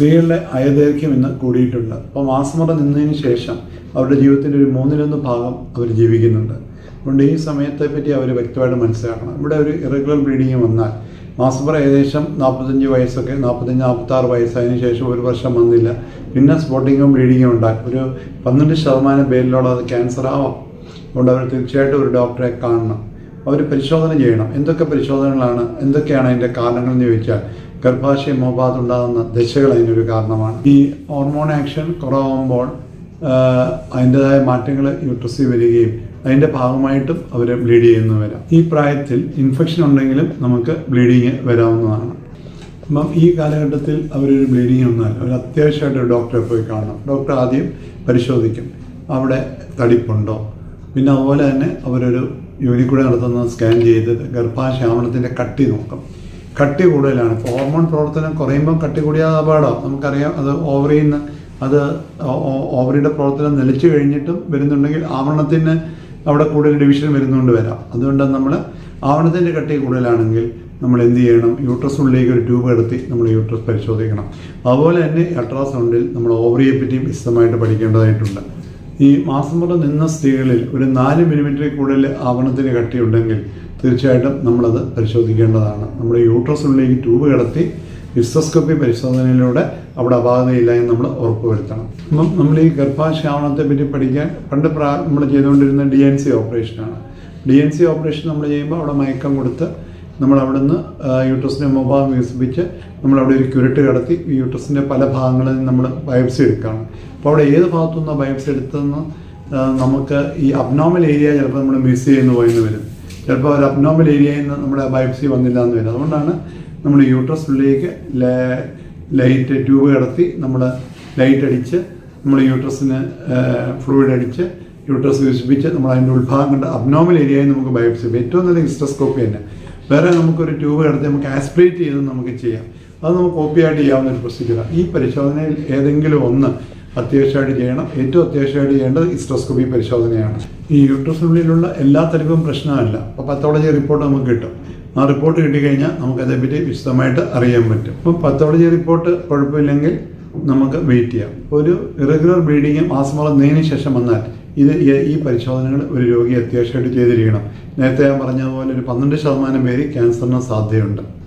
സ്ത്രീകളുടെ അയദൈർഘ്യം ഇന്ന് കൂടിയിട്ടുണ്ട്. അപ്പോൾ മാസമുറ നിന്നതിന് ശേഷം അവരുടെ ജീവിതത്തിന്റെ ഒരു മൂന്നിലൊന്ന് ഭാഗം അവർ ജീവിക്കുന്നുണ്ട്. അതുകൊണ്ട് ഈ സമയത്തെ പറ്റി അവർ വ്യക്തമായിട്ട് മനസ്സിലാക്കണം. ഇവിടെ ഒരു ഇറഗുലർ ബ്ലീഡിങ് വന്നാൽ മാസമുറ ഏകദേശം നാൽപ്പത്തഞ്ച് വയസ്സൊക്കെ നാൽപ്പത്തഞ്ച് നാൽപ്പത്താറ് വയസ്സായതിനു ശേഷം ഒരു വർഷം വന്നില്ല. പിന്നെ സ്പോട്ടിങ്ങും ബ്ലീഡിങ്ങും ഉണ്ടായി ഒരു പന്ത്രണ്ട് ശതമാനം പേരിലുള്ള അത് ക്യാൻസർ ആവാം. അതുകൊണ്ട് അവർ തീർച്ചയായിട്ടും ഒരു ഡോക്ടറെ കാണണം. അവർ പരിശോധന ചെയ്യണം. എന്തൊക്കെ പരിശോധനകളാണ് എന്തൊക്കെയാണ് അതിന്റെ കാരണങ്ങൾ എന്ന് ചോദിച്ചാൽ ഗർഭാശയ മോപാത് ഉണ്ടാകുന്ന ദശകൾ അതിനൊരു കാരണമാണ്. ഈ ഹോർമോൺ ആക്ഷൻ കുറവാകുമ്പോൾ അതിന്റെതായ മാറ്റങ്ങൾ യൂട്രസിൽ വരികയും അതിന്റെ ഭാഗമായിട്ടും അവർ ബ്ലീഡ് ചെയ്യുന്നു വരാം. ഈ പ്രായത്തിൽ ഇൻഫെക്ഷൻ ഉണ്ടെങ്കിലും നമുക്ക് ബ്ലീഡിങ് വരാവുന്നതാണ്. അപ്പം ഈ കാലഘട്ടത്തിൽ അവരൊരു ബ്ലീഡിങ് വന്നാൽ അവർ അത്യാവശ്യമായിട്ട് ഡോക്ടറെ പോയി കാണണം. ഡോക്ടർ ആദ്യം പരിശോധിക്കും. അവിടെ തടിപ്പുണ്ടോ? പിന്നെ അതുപോലെ തന്നെ അവരൊരു യൂണിക്കൂടെ നടത്തുന്ന സ്കാൻ ചെയ്ത് ഗർഭാശയാമണത്തിന്റെ കട്ടി നോക്കും. കട്ടി കൂടുതലാണ്. ഇപ്പോൾ ഹോർമോൺ പ്രവർത്തനം കുറയുമ്പോൾ കട്ടി കൂടിയാൽ അപകടം നമുക്കറിയാം അത് ഓവറിയിൽ നിന്ന് അത് ഓവറിയുടെ പ്രവർത്തനം നിലച്ചു കഴിഞ്ഞിട്ടും വരുന്നുണ്ടെങ്കിൽ ആവരണത്തിന് അവിടെ കൂടുതൽ ഡിവിഷൻ വരുന്നുകൊണ്ട് വരാം. അതുകൊണ്ട് നമ്മൾ ആവണത്തിന്റെ കട്ടി കൂടുതലാണെങ്കിൽ നമ്മൾ എന്ത് ചെയ്യണം? യൂട്രസ് ഉള്ളിലേക്ക് ഒരു ട്യൂബ് എടുത്തി നമ്മൾ യൂട്രസ് പരിശോധിക്കണം. അതുപോലെ തന്നെ അൾട്രാസൗണ്ടിൽ നമ്മൾ ഓവറിയെ പറ്റിയും വിശദമായിട്ട് പഠിക്കേണ്ടതായിട്ടുണ്ട്. ഈ മാസം മുറ നിന്ന സ്ത്രീകളിൽ ഒരു നാല് മില്ലിമീറ്ററിൽ കൂടുതൽ ആവണത്തിന് കട്ടിയുണ്ടെങ്കിൽ തീർച്ചയായിട്ടും നമ്മളത് പരിശോധിക്കേണ്ടതാണ്. നമ്മുടെ യൂട്രസിനുള്ളിലേക്ക് ട്യൂബ് കിടത്തി ഹിസ്റ്റോസ്കോപ്പി പരിശോധനയിലൂടെ അവിടെ അപാകതയില്ല എന്ന് നമ്മൾ ഉറപ്പുവരുത്തണം. അപ്പം നമ്മൾ ഈ ഗർഭാശയാവണത്തെ പറ്റി പഠിക്കാൻ പണ്ട് നമ്മൾ ചെയ്തുകൊണ്ടിരുന്ന ഡി എൻ സി ഓപ്പറേഷനാണ് ഡി എൻ സി ഓപ്പറേഷൻ നമ്മൾ ചെയ്യുമ്പോൾ അവിടെ മയക്കം കൊടുത്ത് നമ്മൾ അവിടുന്ന് യൂട്രസിന്റെ മുഖഭാഗം വികസിപ്പിച്ച് നമ്മളവിടെ ഒരു ക്യുരട്ട് കടത്തി യൂട്രസിന്റെ പല ഭാഗങ്ങളിൽ നിന്ന് നമ്മൾ ബയോപ്സി എടുക്കുകയാണ്. അപ്പോൾ അവിടെ ഏത് ഭാഗത്തു നിന്നോ ബയോപ്സി എടുത്തതെന്ന് നമുക്ക് ഈ അബ്നോമൽ ഏരിയ ചിലപ്പോൾ നമ്മൾ മിസ് ചെയ്യുന്നു പോയെന്ന് വരും. ചിലപ്പോൾ ഒരു അബ്നോമൽ ഏരിയയിൽ നിന്ന് നമ്മുടെ ബയോപ്സി വന്നില്ല എന്ന് വരും. അതുകൊണ്ടാണ് നമ്മൾ യൂട്രസിലേക്ക് ലൈറ്റ് ട്യൂബ് കിടത്തി നമ്മൾ ലൈറ്റ് അടിച്ച് നമ്മൾ യൂട്രസിന് ഫ്ലൂയിഡ് അടിച്ച് യൂട്രസ് വികസിപ്പിച്ച് നമ്മൾ അതിന്റെ ഉത്ഭാഗം കണ്ട് അബ്നോമൽ ഏരിയയിൽ നമുക്ക് ബയോപ്സി ഏറ്റവും നല്ല ഹിസ്റ്റോസ്കോപ്പി തന്നെ. വേറെ നമുക്കൊരു ട്യൂബ് കിടത്തി നമുക്ക് ആസ്പിറേറ്റ് ചെയ്ത് നമുക്ക് ചെയ്യാം. അത് നമുക്ക് കോപ്പിയായിട്ട് ചെയ്യാവുന്ന ഒരു പ്രൊസീജിയറാണ് ഈ പരിശോധനയിൽ ഏതെങ്കിലും ഒന്ന് അത്യാവശ്യമായിട്ട് ചെയ്യണം. ഏറ്റവും അത്യാവശ്യമായിട്ട് ചെയ്യേണ്ടത് ഇസ്ട്രോസ്കോപ്പി പരിശോധനയാണ്. ഈ യൂട്രസിനുള്ളിലുള്ള എല്ലാ തരവും പ്രശ്നമല്ല. അപ്പോൾ പത്തോളജി റിപ്പോർട്ട് നമുക്ക് കിട്ടും. ആ റിപ്പോർട്ട് കിട്ടിക്കഴിഞ്ഞാൽ നമുക്ക് അതേപ്പറ്റി വിശദമായിട്ട് അറിയാൻ പറ്റും. അപ്പം പത്തോളജി റിപ്പോർട്ട് കുഴപ്പമില്ലെങ്കിൽ നമുക്ക് വെയിറ്റ് ചെയ്യാം. ഒരു ഇറഗുലർ ബ്ലീഡിങ് മാസമുറന്നതിന് ശേഷം വന്നാൽ ഇത് ഈ പരിശോധനകൾ ഒരു രോഗി അത്യാവശ്യമായിട്ട് ചെയ്തിരിക്കണം. നേരത്തെ ഞാൻ പറഞ്ഞതുപോലെ ഒരു പന്ത്രണ്ട് ശതമാനം പേര് ക്യാൻസറിന് സാധ്യതയുണ്ട്.